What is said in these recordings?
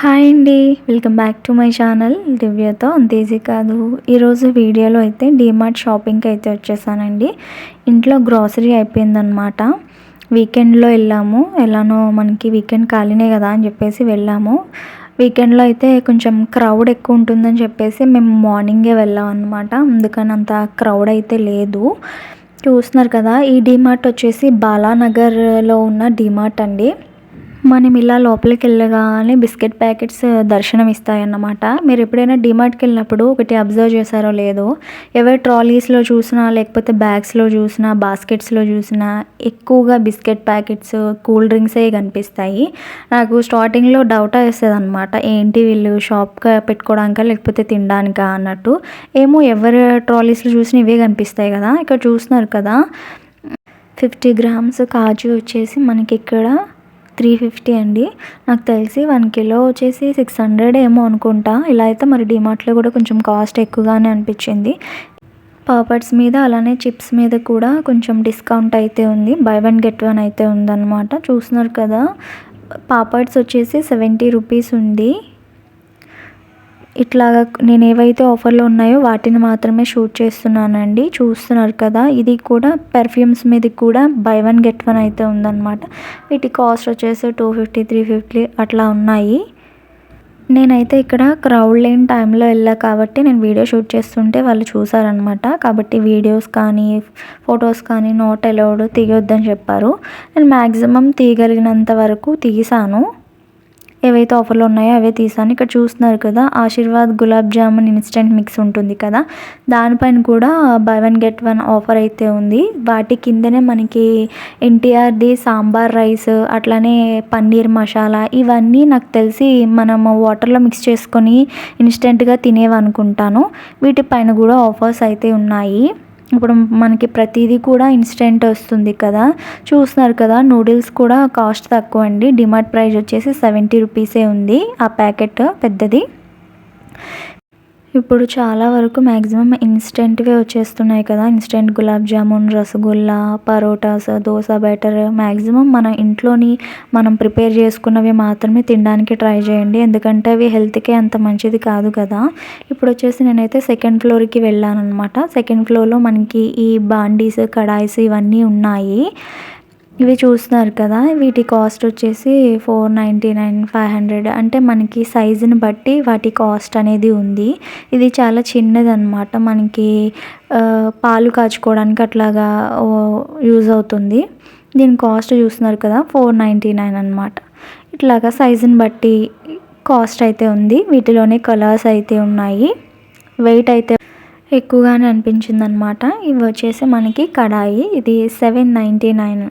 Hi అండి. Welcome back to my channel. దివ్యతో అంత easy కాదు ఈరోజు వీడియోలో అయితే డీమార్ట్ షాపింగ్కి అయితే వచ్చేసానండి. ఇంట్లో గ్రాసరీ అయిపోయిందనమాట వీకెండ్లో వెళ్ళాము. ఎలానో మనకి వీకెండ్ ఖాళీనే కదా అని చెప్పేసి వెళ్ళాము. వీకెండ్లో అయితే కొంచెం క్రౌడ్ ఎక్కువ ఉంటుందని చెప్పేసి మేము మార్నింగే వెళ్ళాం అనమాట అందుకని అంత క్రౌడ్ అయితే లేదు. చూస్తున్నారు కదా ఈ డీమార్ట్ వచ్చేసి బాలానగర్లో ఉన్న డిమార్ట్ అండి. మనం ఇలా లోపలికి వెళ్ళగానే బిస్కెట్ ప్యాకెట్స్ దర్శనం ఇస్తాయన్నమాట. మీరు ఎప్పుడైనా డిమార్ట్కి వెళ్ళినప్పుడు ఒకటి అబ్జర్వ్ చేశారో లేదో ఎవరి ట్రాలీస్లో చూసినా లేకపోతే బ్యాగ్స్లో చూసినా బాస్కెట్స్లో చూసినా ఎక్కువగా బిస్కెట్ ప్యాకెట్స్ కూల్ డ్రింక్సే కనిపిస్తాయి. నాకు స్టార్టింగ్లో డౌట్ వేస్తుంది అనమాట ఏంటి వీళ్ళు షాప్గా పెట్టుకోవడానికా లేకపోతే తినడానికా అన్నట్టు. ఏమో ఎవరి ట్రాలీస్లో చూసినా ఇవే కనిపిస్తాయి కదా ఇక్కడ చూస్తున్నారు కదా. ఫిఫ్టీ గ్రామ్స్ కాజు వచ్చేసి మనకి ఇక్కడ త్రీ ఫిఫ్టీ అండి. నాకు తెలిసి వన్ కిలో వచ్చేసి సిక్స్ హండ్రెడ్ ఏమో అనుకుంటా. ఇలా అయితే మరి డిమార్ట్లో కూడా కొంచెం కాస్ట్ ఎక్కువగానే అనిపించింది. పాపడ్స్ మీద అలానే చిప్స్ మీద కూడా కొంచెం డిస్కౌంట్ అయితే ఉంది. బై వన్ గెట్ వన్ అయితే ఉందన్నమాట. చూస్తున్నారు కదా? పాపడ్స్ వచ్చేసి సెవెంటీ రూపీస్ ఉంది. ఇట్లాగా నేను ఏవైతే ఆఫర్లో ఉన్నాయో వాటిని మాత్రమే షూట్ చేస్తున్నానండి. చూస్తున్నారు కదా ఇది కూడా పెర్ఫ్యూమ్స్ మీద కూడా బై వన్ గెట్ వన్ అయితే ఉందన్నమాట. వీటి కాస్ట్ వచ్చేసి టూ ఫిఫ్టీ త్రీ ఫిఫ్టీ అట్లా ఉన్నాయి. నేనైతే ఇక్కడ క్రౌడ్ లేని టైంలో వెళ్ళా కాబట్టి నేను వీడియో షూట్ చేస్తుంటే వాళ్ళు చూసారనమాట కాబట్టి వీడియోస్ కానీ ఫొటోస్ కానీ నోట్ అలౌడ్ తీయొద్దని చెప్పారు. నేను మ్యాక్సిమం తీయగలిగినంత వరకు తీసాను. ఏవైతే ఆఫర్లు ఉన్నాయో అవే తీసాను. ఇక్కడ చూస్తున్నారు కదా ఆశీర్వాద్ గులాబ్ జామున్ ఇన్స్టెంట్ మిక్స్ ఉంటుంది కదా. దానిపైన కూడా buy one get one offer అయితే ఉంది. వాటి కిందనే మనకి ఎన్టీఆర్ది సాంబార్ రైస్ అట్లానే పన్నీర్ మసాలా ఇవన్నీ నాకు తెలిసి మనం వాటర్లో మిక్స్ చేసుకొని ఇన్స్టెంట్గా తినేవనుకుంటాను. వీటిపైన కూడా ఆఫర్స్ అయితే ఉన్నాయి. ఇప్పుడు మనకి ప్రతిదీ కూడా ఇన్స్టెంట్ వస్తుంది కదా. చూస్తున్నారు కదా నూడిల్స్ కూడా కాస్ట్ తక్కువ అండి డిమార్ట్ ప్రైస్ వచ్చేసి సెవెంటీ రూపీసే ఉంది ఆ ప్యాకెట్ పెద్దది. ఇప్పుడు చాలా వరకు మ్యాక్సిమం ఇన్స్టెంట్వే వచ్చేస్తున్నాయి కదా. Instant gulab jamun rasgulla parotas dosa batter maximum మన ఇంట్లోని మనం ప్రిపేర్ చేసుకున్నవి మాత్రమే తినడానికి ట్రై చేయండి. ఎందుకంటే అవి హెల్త్కే అంత మంచిది కాదు కదా. ఇప్పుడు వచ్చేసి నేనైతే సెకండ్ ఫ్లోర్కి వెళ్ళాను అనమాట సెకండ్ ఫ్లోర్లో మనకి ఈ బాండీస్ కడాయిస్ ఇవన్నీ ఉన్నాయి. ఇవి చూస్తున్నారు కదా వీటి కాస్ట్ వచ్చేసి four ninety nine five hundred. అంటే మనకి సైజుని బట్టి వాటి కాస్ట్ అనేది ఉంది. ఇది చాలా చిన్నదనమాట మనకి పాలు కాచుకోవడానికి అట్లాగా యూజ్ అవుతుంది. దీని కాస్ట్ చూస్తున్నారు కదా ఫోర్ నైంటీ నైన్ అనమాట ఇట్లాగా సైజుని బట్టి కాస్ట్ అయితే ఉంది. వీటిలోనే కలర్స్ అయితే ఉన్నాయి. వెయిట్ అయితే ఎక్కువగానే అనిపించింది అనమాట ఇవి వచ్చేసి మనకి కడాయి. ఇది సెవెన్ నైంటీ నైన్.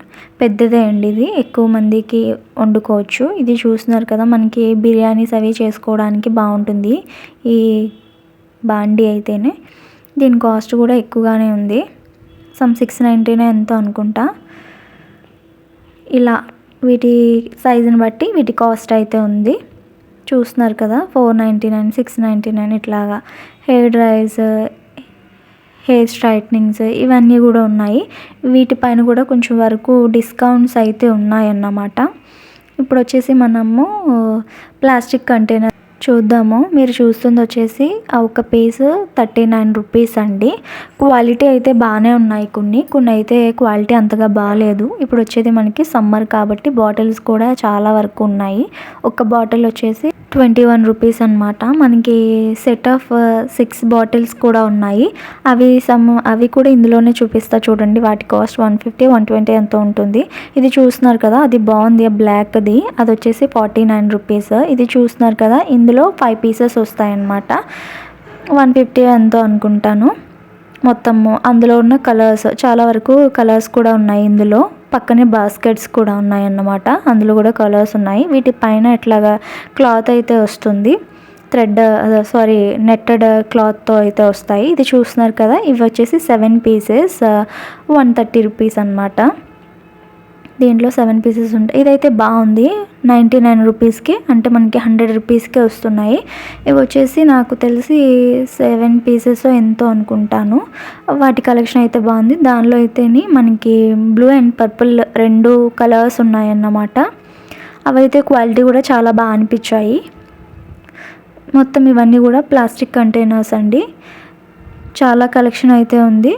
పెద్దదే అండి ఇది. ఎక్కువ మందికి వండుకోవచ్చు. ఇది చూస్తున్నారు కదా మనకి బిర్యానీస్ అవి చేసుకోవడానికి బాగుంటుంది. ఈ బాండి అయితేనే. దీని కాస్ట్ కూడా ఎక్కువగానే ఉంది. సమ్ సిక్స్ నైంటీనే ఎంతో అనుకుంటా. ఇలా వీటి సైజుని బట్టి వీటి కాస్ట్ అయితే ఉంది. చూస్తున్నారు కదా four ninety nine six ninety nine ఇట్లాగా. హెయిర్ డ్రైస్ హెయిర్ స్ట్రైట్నింగ్స్ ఇవన్నీ కూడా ఉన్నాయి. వీటిపైన కూడా కొంచెం వరకు డిస్కౌంట్స్ అయితే ఉన్నాయన్నమాట. ఇప్పుడు వచ్చేసి మనము ప్లాస్టిక్ కంటైనర్ చూద్దాము. మీరు చూస్తుంది వచ్చేసి ఒక పీస్ థర్టీ నైన్ రూపీస్ అండి. క్వాలిటీ అయితే బాగానే ఉన్నాయి కొన్ని. కొన్ని అయితే క్వాలిటీ అంతగా బాగాలేదు. ఇప్పుడు వచ్చేది మనకి సమ్మర్ కాబట్టి బాటిల్స్ కూడా చాలా వరకు ఉన్నాయి. ఒక బాటిల్ వచ్చేసి ట్వంటీ వన్ రూపీస్ అనమాట మనకి సెట్ ఆఫ్ సిక్స్ బాటిల్స్ కూడా ఉన్నాయి. అవి సమ్ అవి కూడా ఇందులోనే చూపిస్తా చూడండి. వాటి cost one fifty one twenty ఎంత ఉంటుంది. ఇది చూస్తున్నారు కదా అది బాగుంది బ్లాక్ది అది వచ్చేసి ఫార్టీ నైన్ రూపీస్ ఇది చూస్తున్నారు కదా ఇందులో ఫైవ్ పీసెస్ వస్తాయన్నమాట. వన్ ఫిఫ్టీ ఎంతో అనుకుంటాను. మొత్తము అందులో ఉన్న కలర్స్ చాలా వరకు కలర్స్ కూడా ఉన్నాయి ఇందులో. పక్కనే బాస్కెట్స్ కూడా ఉన్నాయి అన్నమాట అందులో కూడా కలర్స్ ఉన్నాయి. వీటి పైన ఇట్లాగా క్లాత్ అయితే వస్తుంది. థ్రెడ్ సారీ నెట్టెడ్ క్లాత్తో అయితే వస్తాయి. ఇది చూస్తున్నారు కదా ఇవి వచ్చేసి seven pieces one thirty rupees అనమాట దీంట్లో సెవెన్ పీసెస్ ఉంటాయి ఇదైతే బాగుంది. నైంటీ నైన్ రూపీస్కి అంటే మనకి హండ్రెడ్ రూపీస్కే వస్తున్నాయి. ఇవి వచ్చేసి నాకు తెలిసి సెవెన్ పీసెస్ ఎంతో అనుకుంటాను. వాటి కలెక్షన్ అయితే బాగుంది. దానిలో అయితేని మనకి బ్లూ అండ్ పర్పుల్ రెండు కలర్స్ ఉన్నాయన్నమాట. అవైతే క్వాలిటీ కూడా చాలా బాగా అనిపించాయి. మొత్తం ఇవన్నీ కూడా ప్లాస్టిక్ కంటైనర్స్ అండి. చాలా కలెక్షన్ అయితే ఉంది.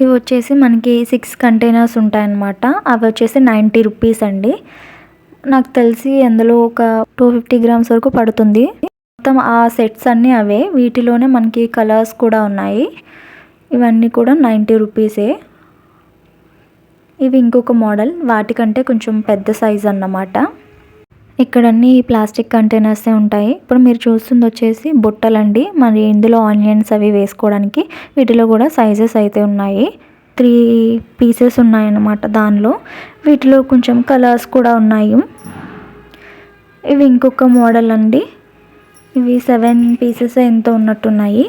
ఇవి వచ్చేసి మనకి సిక్స్ కంటైనర్స్ ఉంటాయన్నమాట. అవి వచ్చేసి నైంటీ రూపీస్ అండి. నాకు తెలిసి అందులో ఒక టూ ఫిఫ్టీ గ్రామ్స్ వరకు పడుతుంది. మొత్తం ఆ సెట్స్ అన్నీ అవే. వీటిలోనే మనకి కలర్స్ కూడా ఉన్నాయి. ఇవన్నీ కూడా నైంటీ రూపీసే. ఇవి ఇంకొక మోడల్. వాటికంటే కొంచెం పెద్ద సైజ్ అన్నమాట. ఇక్కడ అన్ని ప్లాస్టిక్ కంటైనర్సే ఉంటాయి. ఇప్పుడు మీరు చూస్తుంది వచ్చేసి బుట్టలండి. మరి ఇందులో ఆనియన్స్ అవి వేసుకోవడానికి వీటిలో కూడా సైజెస్ అయితే ఉన్నాయి. త్రీ పీసెస్ ఉన్నాయన్నమాట దానిలో. వీటిలో కొంచెం కలర్స్ కూడా ఉన్నాయి. ఇవి ఇంకొక మోడల్ అండి. ఇవి సెవెన్ పీసెస్ ఎంతో ఉన్నట్టున్నాయి.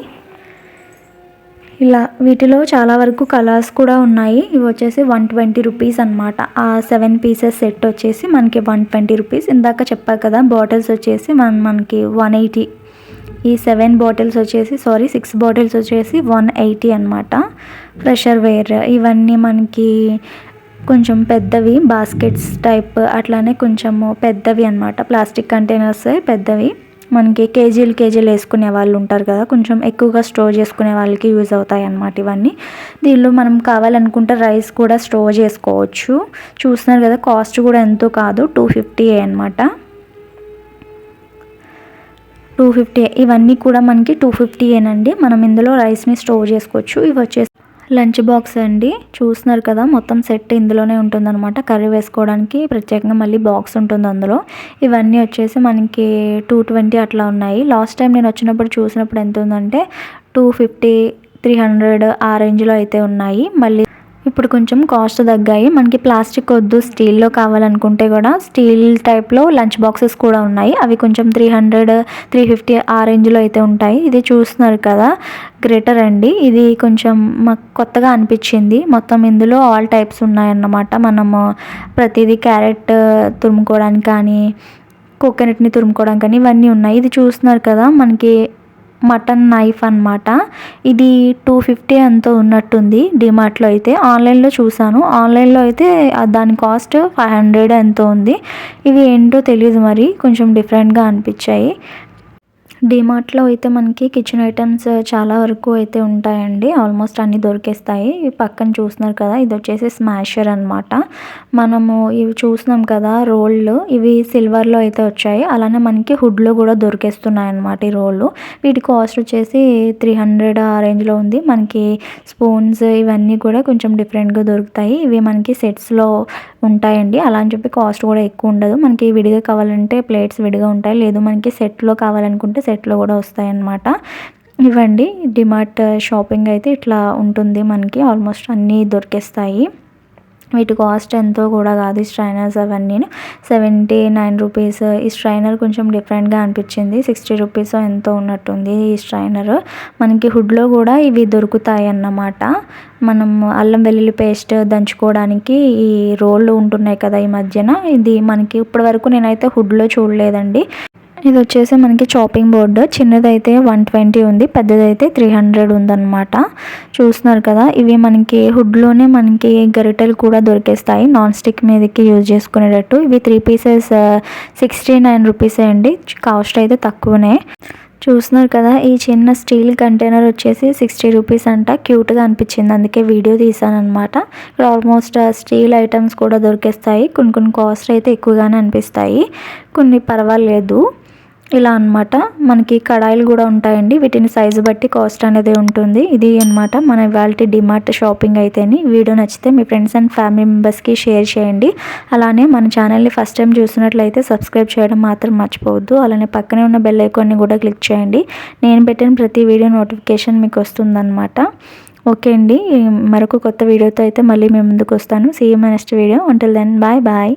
ఇలా వీటిలో చాలా వరకు కలర్స్ కూడా ఉన్నాయి. ఇవి వచ్చేసి వన్ ట్వంటీ రూపీస్ అనమాట ఆ సెవెన్ పీసెస్ సెట్ వచ్చేసి మనకి వన్ ట్వంటీ రూపీస్. ఇందాక చెప్పా కదా బాటిల్స్ వచ్చేసి మన మనకి వన్ ఎయిటీ. ఈ సెవెన్ బాటిల్స్ వచ్చేసి సారీ సిక్స్ బాటిల్స్ వచ్చేసి వన్ ఎయిటీ అనమాట ప్రెషర్ వేర్ ఇవన్నీ మనకి కొంచెం పెద్దవి బాస్కెట్స్ టైప్ అట్లానే కొంచెము పెద్దవి అనమాట ప్లాస్టిక్ కంటైనర్స్ పెద్దవి. మనకి కేజీలు కేజీలు వేసుకునే వాళ్ళు ఉంటారు కదా కొంచెం ఎక్కువగా స్టోర్ చేసుకునే వాళ్ళకి యూజ్ అవుతాయి అన్నమాట ఇవన్నీ. దీనిలో మనం కావాలనుకుంటే రైస్ కూడా స్టోర్ చేసుకోవచ్చు. చూస్తున్నారు కదా కాస్ట్ కూడా ఎంతో కాదు టూ ఫిఫ్టీ అనమాట టూ ఫిఫ్టీ ఇవన్నీ కూడా మనకి టూ ఫిఫ్టీ ఏనండి. మనం ఇందులో రైస్ని స్టోర్ చేసుకోవచ్చు. ఇవి వచ్చేసి లంచ్ బాక్స్ అండి. చూస్తున్నారు కదా మొత్తం సెట్ ఇందులోనే ఉంటుందన్నమాట. కర్రీ వేసుకోవడానికి ప్రత్యేకంగా మళ్ళీ బాక్స్ ఉంటుంది అందులో. ఇవన్నీ వచ్చేసి మనకి టూ ట్వంటీ అట్లా ఉన్నాయి. లాస్ట్ టైం నేను వచ్చినప్పుడు చూసినప్పుడు ఎంత ఉందంటే టూ ఫిఫ్టీ త్రీ హండ్రెడ్ ఆ రేంజ్లో అయితే ఉన్నాయి. మళ్ళీ ఇప్పుడు కొంచెం కాస్ట్ తగ్గాయి. మనకి ప్లాస్టిక్ వద్దు స్టీల్లో కావాలనుకుంటే కూడా స్టీల్ టైప్లో లంచ్ బాక్సెస్ కూడా ఉన్నాయి. అవి కొంచెం త్రీ హండ్రెడ్ త్రీ ఫిఫ్టీ ఆ రేంజ్లో అయితే ఉంటాయి. ఇది చూస్తున్నారు కదా గ్రేటర్ అండి. ఇది కొంచెం మాకు కొత్తగా అనిపించింది. మొత్తం ఇందులో ఆల్ టైప్స్ ఉన్నాయన్నమాట. మనము ప్రతిదీ క్యారెట్ తురుముకోవడానికి కానీ కోకోనట్ని తురుముకోవడానికి కానీ ఇవన్నీ ఉన్నాయి. ఇది చూస్తున్నారు కదా మనకి మటన్ నైఫ్ అనమాట ఇది టూ ఫిఫ్టీ ఎంతో ఉన్నట్టుంది డిమార్ట్లో అయితే. ఆన్లైన్లో చూసాను ఆన్లైన్లో అయితే దాని కాస్ట్ ఫైవ్ హండ్రెడ్ ఎంతో ఉంది. ఇవి ఏంటో తెలియదు మరి. కొంచెం డిఫరెంట్గా అనిపించాయి. డిమార్ట్లో అయితే మనకి కిచెన్ ఐటమ్స్ uh, చాలా వరకు అయితే ఉంటాయండి. ఆల్మోస్ట్ అన్నీ దొరికేస్తాయి. పక్కన చూస్తున్నారు కదా ఇది వచ్చేసి స్మాషర్ అనమాట మనము ఇవి చూసినాం కదా రోళ్ళు. ఇవి సిల్వర్లో అయితే వచ్చాయి. అలానే మనకి హుడ్లో కూడా దొరికేస్తున్నాయి అనమాట ఈ రోళ్ళు. వీటి కాస్ట్ వచ్చేసి త్రీ హండ్రెడ్ ఆ రేంజ్లో ఉంది. మనకి స్పూన్స్ ఇవన్నీ కూడా కొంచెం డిఫరెంట్గా దొరుకుతాయి. ఇవి మనకి సెట్స్లో ఉంటాయండి. అలా అని చెప్పి కాస్ట్ కూడా ఎక్కువ ఉండదు. మనకి విడిగా కావాలంటే ప్లేట్స్ విడిగా ఉంటాయి. లేదు మనకి సెట్లో కావాలనుకుంటే సెట్లో కూడా వస్తాయన్నమాట. ఇవ్వండి డిమార్ట్ షాపింగ్ అయితే ఇట్లా ఉంటుంది మనకి ఆల్మోస్ట్ అన్నీ దొరికేస్తాయి. వీటి కాస్ట్ ఎంతో కూడా కాదు ఈ స్ట్రైనర్స్ అవన్నీ సెవెంటీ నైన్ రూపీస్. ఈ స్ట్రైనర్ కొంచెం డిఫరెంట్గా అనిపించింది. సిక్స్టీ రూపీస్ ఎంతో ఉన్నట్టుంది ఈ స్ట్రైనర్. మనకి హుడ్లో కూడా ఇవి దొరుకుతాయి అన్నమాట. మనం అల్లం వెల్లుల్లి పేస్ట్ దంచుకోవడానికి ఈ రోళ్ళు ఉంటున్నాయి కదా ఈ మధ్యన. ఇది మనకి ఇప్పటి వరకు నేనైతే హుడ్లో చూడలేదండి. ఇది వచ్చేసి మనకి చాపింగ్ బోర్డు చిన్నదైతే వన్ ట్వంటీ ఉంది పెద్దదైతే త్రీ హండ్రెడ్ ఉందన్నమాట. చూస్తున్నారు కదా ఇవి మనకి హుడ్లోనే మనకి గరిటెలు కూడా దొరికేస్తాయి. నాన్ స్టిక్ మీదకి యూజ్ చేసుకునేటట్టు. ఇవి త్రీ పీసెస్ సిక్స్టీ నైన్ రూపీసే అండి. కాస్ట్ అయితే తక్కువనే. చూస్తున్నారు కదా ఈ చిన్న స్టీల్ కంటైనర్ వచ్చేసి సిక్స్టీ రూపీస్ అంట. క్యూట్గా అనిపించింది అందుకే వీడియో తీసాను అనమాట ఇక్కడ ఆల్మోస్ట్ స్టీల్ ఐటమ్స్ కూడా దొరికేస్తాయి. కొన్ని కొన్ని కాస్ట్ అయితే ఎక్కువగానే అనిపిస్తాయి. కొన్ని పర్వాలేదు. ఇలా అనమాట మనకి కడాయిలు కూడా ఉంటాయండి. వీటిని సైజు బట్టి కాస్ట్ అనేది ఉంటుంది. ఇది అనమాట మన ఇవాళ డిమార్ట్ షాపింగ్ అయితేని. వీడియో నచ్చితే మీ ఫ్రెండ్స్ అండ్ ఫ్యామిలీ మెంబర్స్కి షేర్ చేయండి. అలానే మన ఛానల్ని ఫస్ట్ టైం చూసినట్లయితే సబ్స్క్రైబ్ చేయడం మాత్రం మర్చిపోవద్దు. అలానే పక్కనే ఉన్న బెల్ ఐకాన్ని కూడా క్లిక్ చేయండి. నేను పెట్టిన ప్రతి వీడియో నోటిఫికేషన్ మీకు వస్తుందన్నమాట. ఓకే అండి. మరొక కొత్త వీడియోతో అయితే మళ్ళీ మేము ముందుకు వస్తాను. CM next video until then bye bye